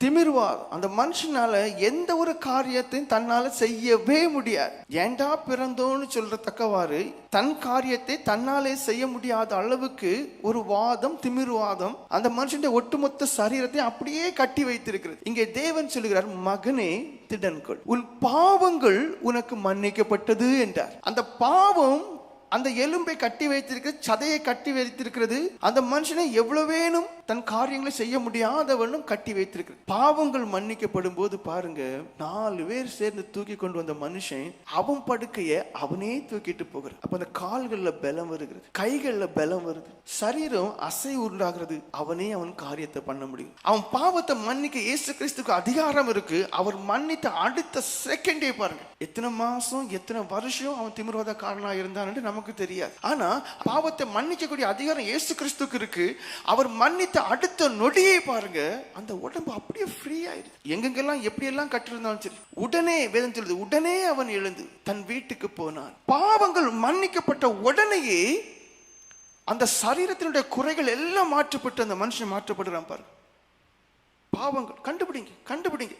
திமிர்வார். அந்த மனுஷனால எந்த ஒரு காரியத்தையும் தன்னால செய்யவே முடியாது. ஏண்டா பிறந்தோன்னு சொல்றத்தக்கவாறு தன் காரியத்தை தன்னாலே செய்ய முடியாத அளவுக்கு ஒரு வாதம் திமிர்வாதம் அந்த மனுஷனுடைய ஒட்டுமொத்த சரீரத்தை அப்படியே கட்டி வைத்திருக்கிறது. இங்கே தேவன் சொல்லுகிறார் மகனே திடன்கொள். உன் பாவங்கள் உனக்கு மன்னிக்கப்பட்டது என்றார். அந்த பாவம் அந்த எலும்பை கட்டி வைத்திருக்கிறது சதையை கட்டி வைத்திருக்கிறது அந்த மனுஷனை எவ்வளவேனும் தன் காரியங்களை செய்ய முடியாதவனும் கட்டி வைத்திருக்கிறது. பாவங்கள் மன்னிக்கப்படும் போது பாருங்க நாலு பேர் சேர்ந்து தூக்கி கொண்டு வந்த மனுஷன் அவன் படுக்கைய அவனே தூக்கிட்டு போகிறான் அப்ப அந்த கால்கள்ல பலம் வருகிறது. கைகள்ல பலம் வருது. சரீரம் அசை உண்டாகிறது. அவனே அவன் காரியத்தை பண்ண முடியும். அவன் பாவத்தை மன்னிக்க இயேசு கிறிஸ்துக்கு அதிகாரம் இருக்கு. அவர் மன்னித்த அடுத்த செகண்டே பாருங்க. எத்தனை மாசம் எத்தனை வருஷம் அவன் திமிர்வாத காரணா இருந்தான்னு நமக்கு தெரியாது. ஆனா பாவத்தை மன்னிக்கக்கூடிய அதிகாரம் இயேசு கிறிஸ்துக்கு இருக்கு. அவர் மன்னித்த அடுத்த நொடியை பாருங்க. அந்த உடம்பு அப்படியே ஃப்ரீ ஆயிடுது. எங்கெங்கெல்லாம் எப்படி எல்லாம் கட்டிருந்தாலும் சரி உடனே வேதம் சொல்லுது உடனே அவன் எழுந்து தன் வீட்டுக்கு போனான். பாவங்கள் மன்னிக்கப்பட்ட உடனேயே அந்த சரீரத்தினுடைய குறைகள் எல்லாம் மாற்றப்பட்டு அந்த மனுஷன் மாற்றப்படுறான் பாருங்க. பாவங்கள் கண்டுபிடிங்க கண்டுபிடிங்க.